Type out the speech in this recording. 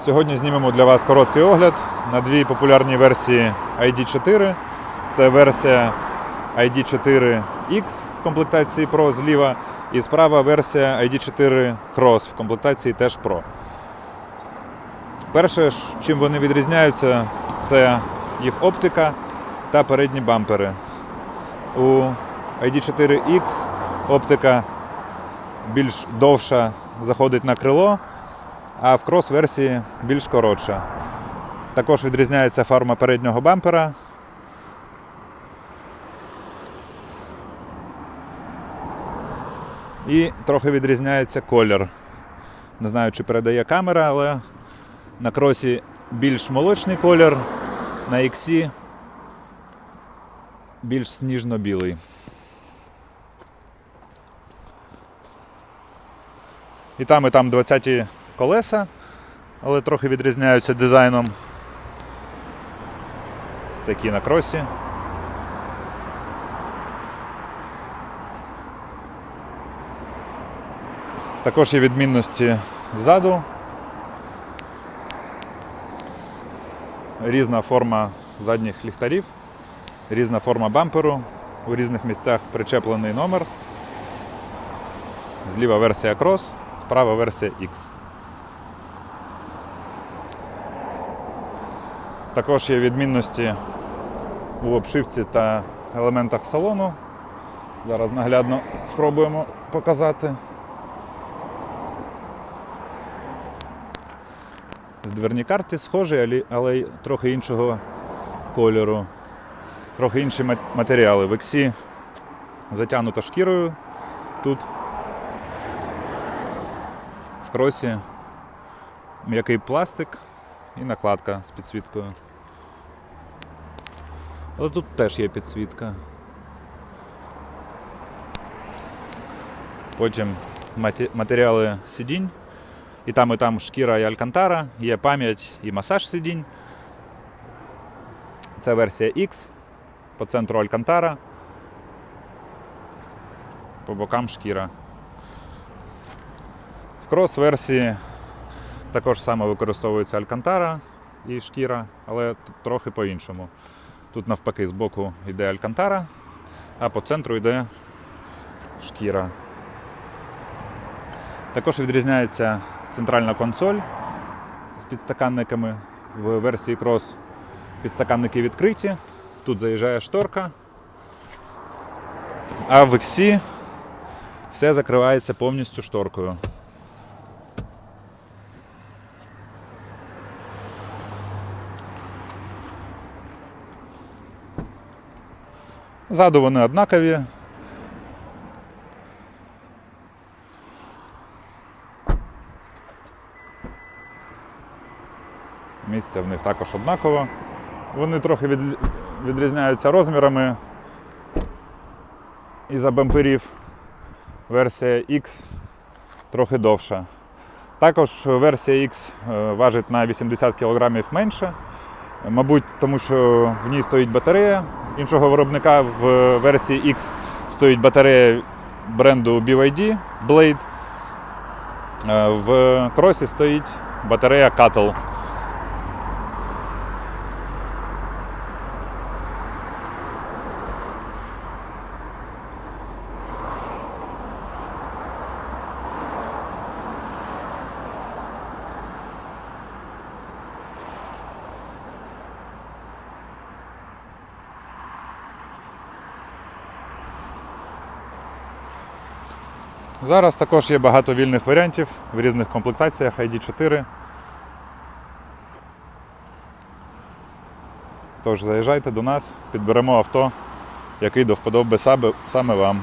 Сьогодні знімемо для вас короткий огляд на дві популярні версії ID4. Це версія ID4X в комплектації Pro зліва і справа версія ID4 Cross в комплектації теж Pro. Перше, чим вони відрізняються, це їх оптика та передні бампери. У ID4X оптика більш довша заходить на крило, а в крос-версії більш коротша. Також відрізняється фарма переднього бампера. І трохи відрізняється колір. Не знаю, чи передає камера, але на кросі більш молочний колір, на XC більш сніжно-білий. І там, і там 20-ті колеса, але трохи відрізняються дизайном. Ось такі на кросі. Також є відмінності ззаду. Різна форма задніх ліхтарів, різна форма бамперу, у різних місцях причеплений номер. Зліва версія Cross, справа версія X. Також є відмінності у обшивці та елементах салону. Зараз наглядно спробуємо показати. З дверні карти схожі, але- трохи іншого кольору, трохи інші матеріали. В XC затягнуто шкірою тут. В кросі м'який пластик і накладка з підсвіткою. Але тут теж є підсвітка. Потім матеріали сидінь. І там, і там шкіра і алькантара, є пам'ять і масаж сидінь. Це версія X, по центру алькантара, по бокам шкіра. В крос-версії також саме використовується алькантара і шкіра, але трохи по-іншому. Тут навпаки з боку йде алькантара, а по центру йде шкіра. Також відрізняється центральна консоль з підстаканниками в версії Cross. Підстаканники відкриті. Тут заїжджає шторка. А в XC все закривається повністю шторкою. Ззаду вони однакові. Місце в них також однаково. Вони трохи від... відрізняються розмірами. Із-за бамперів версія X трохи довша. Також версія X е, важить на 80 кг менше. Мабуть, тому що в ній стоїть батарея іншого виробника. В версії X стоїть батарея бренду BYD Blade. Е, В кросі стоїть батарея Cattle. Зараз також є багато вільних варіантів в різних комплектаціях ID4. Тож заїжджайте до нас, підберемо авто, який до вподоби саме- вам.